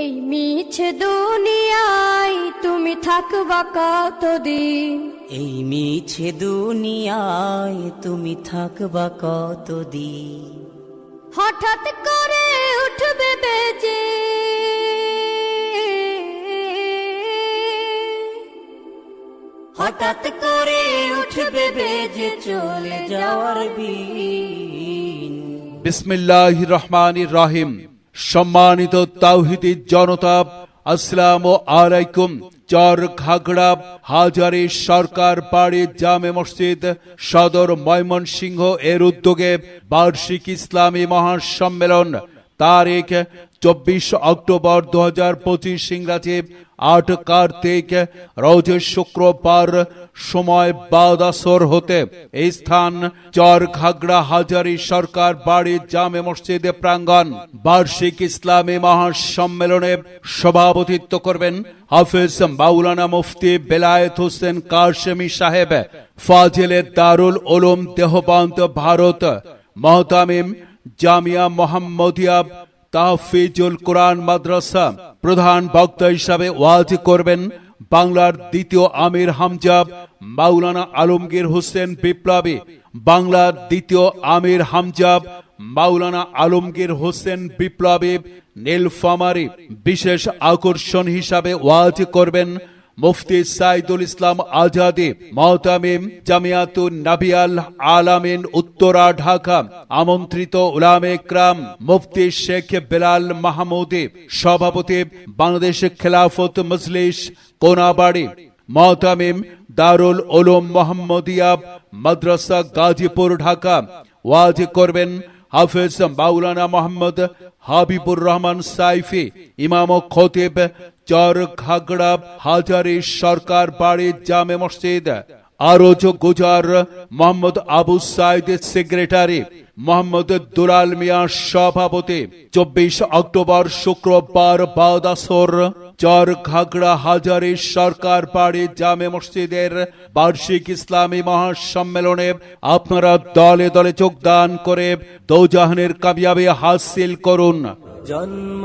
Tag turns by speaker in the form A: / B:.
A: এই মিছে দুনিয়ায় তুমি থাকবা কতদিন?
B: এই মিছে দুনিয়ায় তুমি থাকবা কতদিন?
A: হঠাৎ করে উঠবে বেজে।
B: হঠাৎ করে উঠবে বেজে চলে যাওয়ার বিন
C: বিসমিল্লাহ রহমান রাহিম। সম্মানিত তাওহিদি জনতা, আসসালাম আলাইকুম। চর ঘাগড়া হাজারি সরকার বাড়ি জামে মসজিদ সদর ময়মনসিংহ এর উদ্যোগে বার্ষিক ইসলামী মহাসম্মেলন তারিখ চব্বিশ অক্টোবর দু হাজার পঁচিশ ইংরাজি আট কার্তিক, রোজ শুক্রবার সময় বাদাসর হতে। এই স্থান চর ঘাগড়া হাজারি সরকার বাড়ি জামে মসজিদে প্রাঙ্গণ। বার্ষিক ইসলামী মহাসম্মেলনে সভাপতিত্ব করবেন হাফিজ মাওলানা মুফতি বেলায়েত হোসেন কাশেমি সাহেব, ফাজিলে দারুল ওলুম দেহবান্ত ভারত, মহতামিম জামিয়া মোহাম্মদিয়া তাহফিজুল কোরআন মাদ্রাসা প্রধান বক্তা হিসাবে ওয়াজ করবেন বাংলার দ্বিতীয় আমির হামজা মাওলানা আলমগীর হোসেন বিপ্লবী, বাংলার দ্বিতীয় আমির হামজা মাওলানা আলমগীর হোসেন বিপ্লবী, নীলফামারি বিশেষ আকর্ষণ হিসাবে ওয়াজ করবেন মুফতি সাইদুল ইসলাম আজাদি মহতামিম জামিয়াতুন নাবিয়াল আলামিন উত্তরা, ঢাকা। আমন্ত্রিত উলামে ক্রাম মুফতি শেখ বেলাল মাহমুদি, সভাপতি বাংলাদেশ খেলাফত মজলিস, কোনাবাড়ি। মহতামিম দারুল ওলুম মোহাম্মদিয়া, মাদ্রাসা গাজীপুর, ঢাকা। ওয়াজ করবেন হাফেজ মাওলানা মোহাম্মদ হাবিবুর রহমান সাইফি, ইমাম খতিব, চর ঘাগড়া, হাজারি সরকার বাড়ি, জামে মসজিদ। আরজ গুজার মোহাম্মদ আবু সাইদ, সেক্রেটারি, মোহাম্মদ দুলাল মিয়া সভাপতি। চব্বিশ অক্টোবর শুক্রবার বাদাসর চর ঘাগড়া হাজারি সরকার বাড়ি জামে মসজিদের বার্ষিক ইসলামী মহাসম্মেলনে আপনারা দলে দলে যোগদান করে দৌজাহানের কামিয়াবি হাসিল করুন।
B: জন্ম